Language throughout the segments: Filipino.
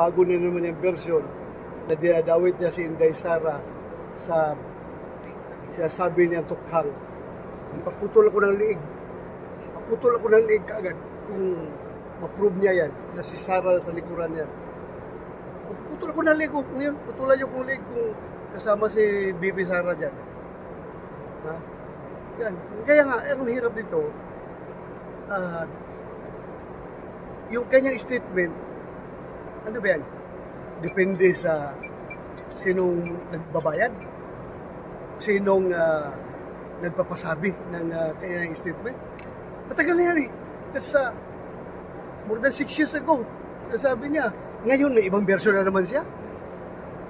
Bago na naman yung version na dinadawit niya si Inday Sara sa sinasabi niyang tukhang. Paputol ako ng liig. Paputol ako ng liig kaagad kung ma-prove niya yan na si Sara sa likuran niya. Putol ako ng liig. oh. Ngayon, putulan niyo kong liig kung kasama si Bibi Sara dyan. Ha? Yan. Kaya nga, ang hirap dito, ah, yung kanyang statement, ano ba yan? Depende sa sinong nagbabayad, sinong ah, nagpapasabi ng uh, kanyang statement. Matagal na yan eh. That's uh, more than six years ago. Sabi niya, ngayon may ibang version na naman siya.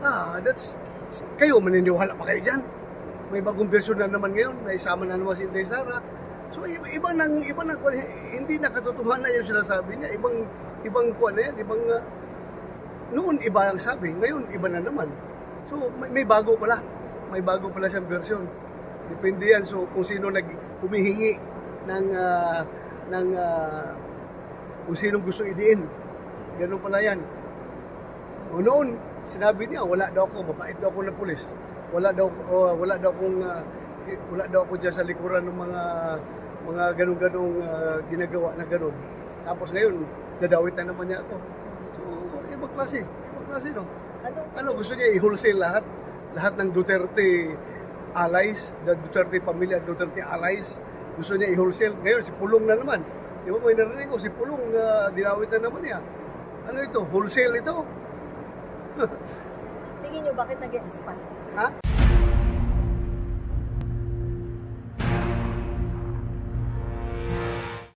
Ah, that's, kayo maniniwala pa kayo dyan. May bagong version na naman ngayon, may isama na naman si Inday Sara. So iba, iba nang iba nang hindi nakatotohanan yung sinasabi niya. Ibang ibang kuan na yan, ibang ah, noon iba ang sabi, ngayon iba na naman. So may, may bago pala. May bago pala siyang version. Depende yan so kung sino nag humihingi ng ah, ng ah, kung sino gusto idiin. Ganun pala yan. O noon, sinabi niya, wala daw ako, mabait daw ako ng pulis. Wala daw, oh, wala daw akong, eh, wala daw ako dyan sa likuran ng mga, mga ganun-ganung ah, ginagawa na ganun. Tapos ngayon, dadawit na naman niya ako. So, ibang klase, ibang klase, no? Ano? Ano, gusto niya i-wholesale lahat? Lahat ng Duterte allies, the Duterte pamilya, Duterte allies, gusto niya i-wholesale. Ngayon, si Pulong na naman. Di ba, may narinig ko, si Pulong, uh, dinawit na naman niya. Ano ito? Wholesale ito? Tingin nyo bakit nag-expand? Ha?